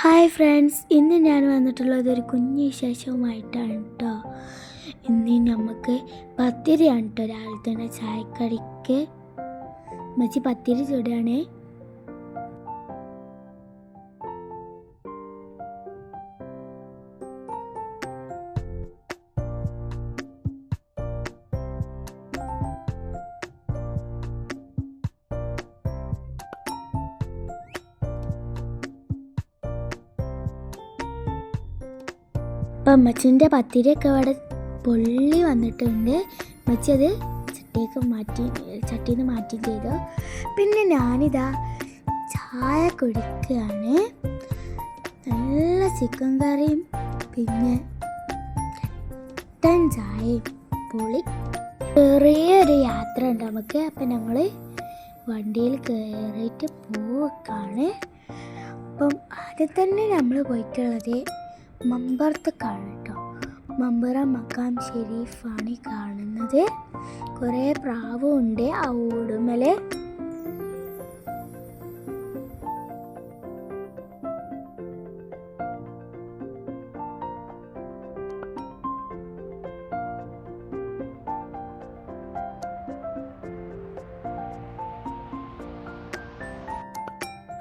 Hi friends ഇന്ന് ഞാൻ വന്നിട്ടുള്ളത് ഒരു കുഞ്ഞു വിശേഷവുമായിട്ടാണ് കേട്ടോ ഇന്ന് നമുക്ക് പത്തിരിയാണ് കേട്ടോ രാവിലെ തന്നെ ചായക്കടിക്ക്. മച്ചി പത്തിരി ചൂടാണ്? അപ്പം അമ്മച്ചിന്റെ പത്തിരിയൊക്കെ അവിടെ പൊള്ളി വന്നിട്ടുണ്ട്. അമ്മച്ചി അത് ചട്ടിയൊക്കെ മാറ്റി ചട്ടിയിൽ നിന്ന് മാറ്റി ചെയ്തു. പിന്നെ ഞാനിതാ ചായ കുടിക്കുകയാണ്. നല്ല ചിക്കൻ കറിയും പിന്നെ കട്ടൻ ചായയും പൊളി. ചെറിയൊരു യാത്ര ഉണ്ട് നമുക്ക്. അപ്പം ഞങ്ങൾ വണ്ടിയിൽ കയറിയിട്ട് പോവുകയാണ്. അപ്പം ആദ്യം തന്നെ നമ്മൾ പോയിട്ടുള്ളത് മമ്പറത്തേക്കാണ് കാണട്ടോ മമ്പറ മക്കാം ഷെരീഫാണ് കാണുന്നത്. കുറേ പ്രാവും ഉണ്ട് ആ ഓടുമൽ.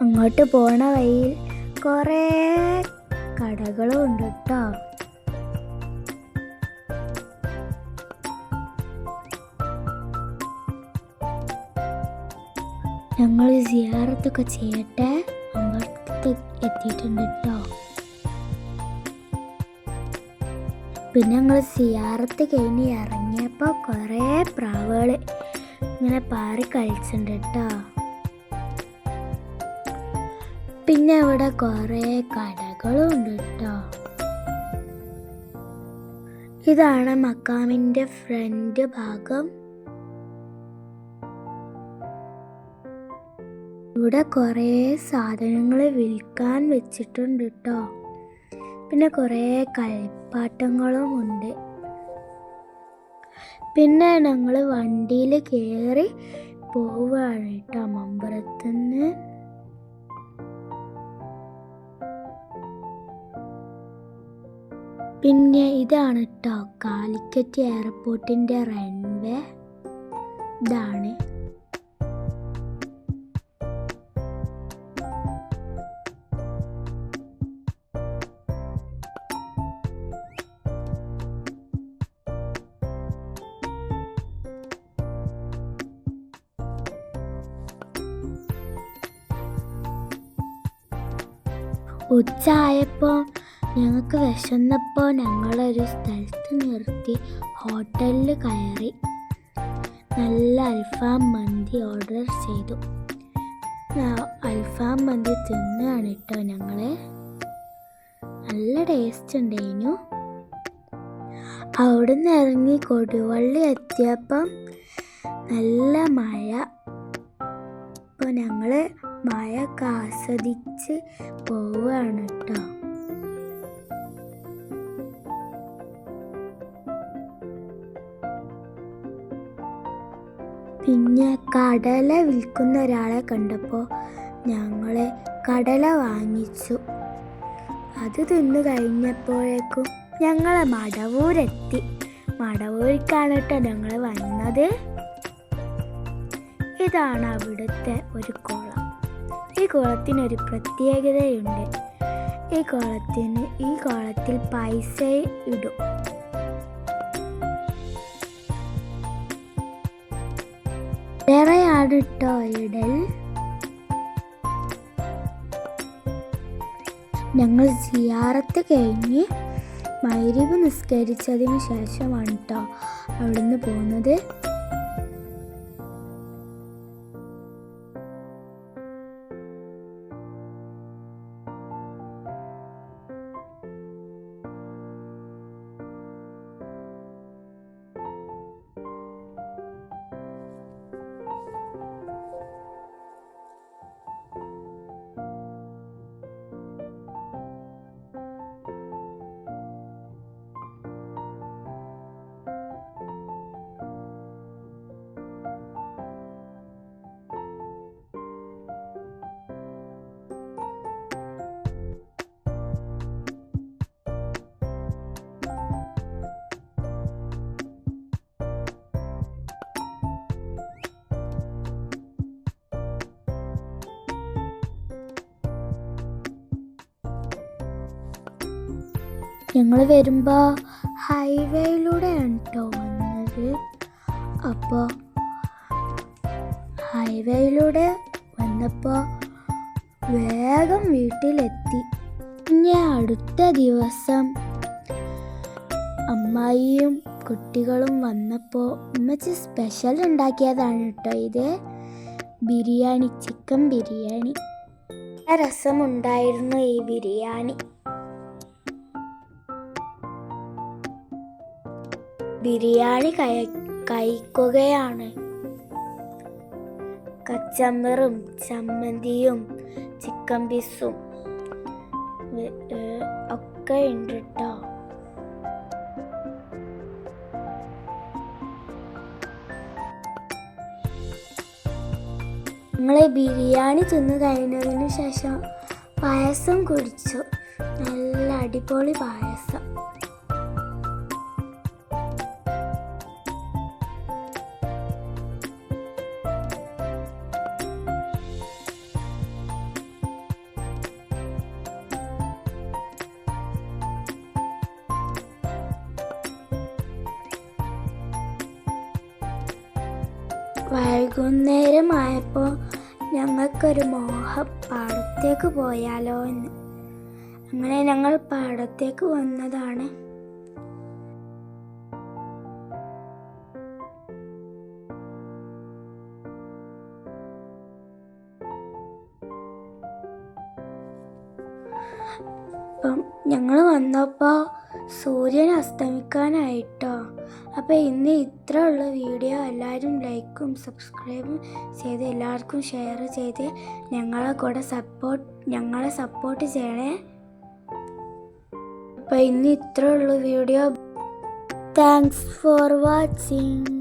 അങ്ങോട്ട് പോണ വഴിയിൽ കുറേ കടകളും ഉണ്ട് കേട്ടോ ഞങ്ങൾ സിയാറത്തൊക്കെ ചെയ്യട്ടെ? അമ്പലത്ത് എത്തിയിട്ടുണ്ട് കേട്ടോ പിന്നെ ഞങ്ങൾ സിയാറത്ത് കഴിഞ്ഞ് ഇറങ്ങിയപ്പോൾ കുറേ പ്രാവുകൾ ഇങ്ങനെ പാറി കളിച്ചിട്ടുണ്ട് കേട്ടോ പിന്നെ അവിടെ കുറേ ഉണ്ട് കേട്ടോ. ഇതാണ് മക്കാമിന്റെ ഫ്രണ്ട് ഭാഗം. ഇവിടെ കുറേ സാധനങ്ങൾ വിൽക്കാൻ വെച്ചിട്ടുണ്ട് കേട്ടോ. പിന്നെ കുറേ കളിപ്പാട്ടങ്ങളും ഉണ്ട്. പിന്നെ ഞങ്ങൾ വണ്ടിയിൽ കയറി പോവുകയാണ് കേട്ടോ. മമ്പറത്തുനിന്ന് പിന്നെ ഇതാണ് കേട്ടോ കാലിക്കറ്റ് എയർപോർട്ടിന്റെ റൺവേ. ഇതാണ്. ഉച്ച ആയപ്പോൾ ഞങ്ങൾക്ക് വിശന്നപ്പോൾ ഞങ്ങളൊരു സ്ഥലത്ത് നിർത്തി ഹോട്ടലിൽ കയറി നല്ല അൽഫാം മന്തി ഓർഡർ ചെയ്തു. അൽഫാം മന്തി തിന്നാണ് കേട്ടോ ഞങ്ങൾ നല്ല ടേസ്റ്റ് ഉണ്ടായിരുന്നു അവിടുന്ന് ഇറങ്ങി കൊടുവള്ളി എത്തിയപ്പം നല്ല മഴ. അപ്പോൾ ഞങ്ങൾ മഴയൊക്കെ ആസ്വദിച്ച് പോവുകയാണ് കേട്ടോ. പിന്നെ കടല വിൽക്കുന്ന ഒരാളെ കണ്ടപ്പോൾ ഞങ്ങൾ കടല വാങ്ങിച്ചു. അത് തിന്നു കഴിഞ്ഞപ്പോഴേക്കും ഞങ്ങൾ മടവൂരെത്തി. മടവൂരിക്കാണ് കേട്ടോ ഞങ്ങൾ വന്നത്. ഇതാണ് അവിടുത്തെ ഒരു കുളം. ഈ കുളത്തിനൊരു പ്രത്യേകതയുണ്ട്. ഈ കുളത്തിന് ഈ കുളത്തിൽ പൈസ ഇടും. വേറെയാണ് ഇടൽ? ഞങ്ങൾ സിയാറത്ത് കഴിഞ്ഞ് മൈരിവ് നിസ്കരിച്ചതിന് ശേഷമാണ് കേട്ടോ അവിടുന്ന് പോകുന്നത് ഞങ്ങൾ വരുമ്പോൾ ഹൈവേയിലൂടെയാണ് കേട്ടോ വന്നത്. അപ്പോൾ ഹൈവേയിലൂടെ വന്നപ്പോൾ വേഗം വീട്ടിലെത്തി. ഇനി അടുത്ത ദിവസം അമ്മായിയും കുട്ടികളും വന്നപ്പോൾ ഉമ്മച്ചി സ്പെഷ്യൽ ഉണ്ടാക്കിയതാണ് കേട്ടോ ഇത്. ബിരിയാണി ചിക്കൻ ബിരിയാണി. രസമുണ്ടായിരുന്നു ഈ ബിരിയാണി. ബിരിയാണി കയ കഴിക്കുകയാണ്. കച്ചമ്പറും ചമ്മന്തിയും ചിക്കൻ പീസും ഒക്കെ ഉണ്ട് കേട്ടോ ഞങ്ങൾ ബിരിയാണി തിന്നു കഴിഞ്ഞതിന് ശേഷം പായസം കുടിച്ചു. നല്ല അടിപൊളി പായസം. വൈകുന്നേരമായപ്പോൾ ഞങ്ങൾക്കൊരു മോഹം പാടത്തേക്ക് പോയാലോ എന്ന്. അങ്ങനെ ഞങ്ങൾ പാടത്തേക്ക് വന്നതാണ്. അപ്പം ഞങ്ങൾ വന്നപ്പോൾ സൂര്യൻ അസ്തമിക്കാനായിട്ടോ. അപ്പോൾ ഇന്ന് ഇത്ര ഉള്ള വീഡിയോ എല്ലാവരും ലൈക്കും സബ്സ്ക്രൈബും ചെയ്ത് എല്ലാവർക്കും ഷെയർ ചെയ്ത് ഞങ്ങളെ കൂടെ സപ്പോർട്ട് ഞങ്ങളെ സപ്പോർട്ട് ചെയ്യണേ. അപ്പോൾ ഇന്ന് ഇത്ര ഉള്ള വീഡിയോ. Thanks for watching